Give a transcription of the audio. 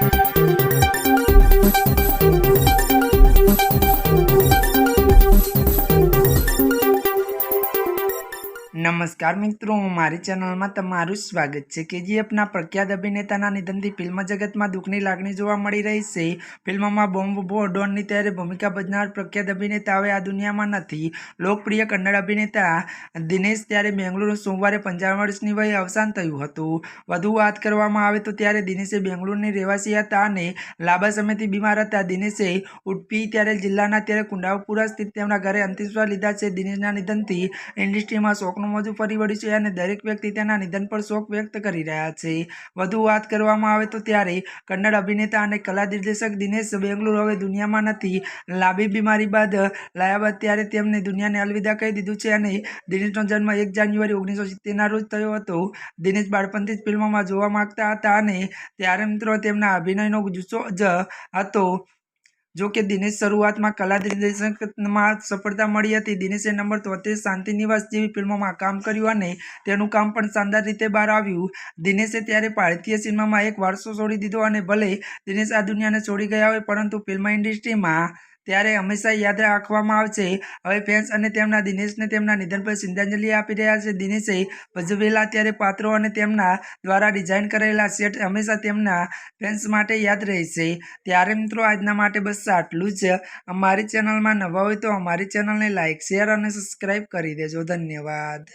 Thank you. નમસ્કાર મિત્રો મારી ચેનલમાં તમારું સ્વાગત છે કેજીએફના પ્રખ્યાત અભિનેતાના નિધનથી ફિલ્મ જગતમાં દુઃખની લાગણી જોવા મળી રહી છે. ફિલ્મમાં બોમ્બ ડોનની ત્યારે ભૂમિકા ભજનાર પ્રખ્યાત અભિનેતા હવે આ દુનિયામાં નથી. લોકપ્રિય કન્નડ અભિનેતા દિનેશ ત્યારે બેંગલુરુ સોમવારે પંચાવન વર્ષની વયે અવસાન થયું હતું. વધુ વાત કરવામાં આવે તો ત્યારે દિનેશે બેંગલુરુની રહેવાસી હતા અને લાંબા સમયથી બીમાર હતા. દિનેશે ઉડપી ત્યારે જિલ્લાના, ત્યારે કુંડાવપુરા સ્થિત તેમના ઘરે અંતિમ લીધા છે. દિનેશના નિધનથી ઇન્ડસ્ટ્રીમાં શોકનું મોજું ફરી વળ્યું છે અને દરેક વ્યક્તિ તેના નિધન પર શોક વ્યક્ત કરી રહ્યા છે. વધુ વાત કરવામાં આવે તો ત્યારે કન્નડ અભિનેતા અને કલા નિર્દેશક દિનેશ બેંગલુરુ હવે દુનિયામાં નથી. લાંબી બીમારી બાદ લાયા બાદ ત્યારે તેમને દુનિયાને અલવિદા કહી દીધું છે અને દિનેશનો જન્મ એક જાન્યુઆરી ઓગણીસો સિત્તેરના રોજ થયો હતો. દિનેશ બાળપણથી જ ફિલ્મોમાં જોવા માંગતા હતા અને ત્યારે મિત્રો તેમના અભિનયનો જુસ્સો જ હતો. જો કે દિનેશ શરૂઆતમાં કલા નિર્દેશકમાં સફળતા મળી હતી. દિનેશે નંબર તોતેર શાંતિ નિવાસ જેવી ફિલ્મોમાં કામ કર્યું અને તેનું કામ પણ શાનદાર રીતે બહાર આવ્યું. દિનેશે ત્યારે ભારતીય સિનેમામાં એક વારસો છોડી દીધો અને ભલે દિનેશ આ દુનિયાને છોડી ગયા હોય, પરંતુ ફિલ્મ ઇન્ડસ્ટ્રીમાં ત્યારે હંમેશા યાદ રાખવામાં આવશે હવે ફેન્સ અને તેમના દિનેશને તેમના નિધન પર શ્રદ્ધાંજલિ આપી રહ્યા છે. દિનેશે ભજવેલા ત્યારે પાત્રો અને તેમના દ્વારા ડિઝાઇન કરેલા સેટ હંમેશા તેમના ફેન્સ માટે યાદ રહેશે. ત્યારે મિત્રો આજના માટે બસ આટલું જ. અમારી ચેનલમાં નવા હોય તો અમારી ચેનલને લાઇક શેર અને સબસ્ક્રાઈબ કરી દેજો. ધન્યવાદ.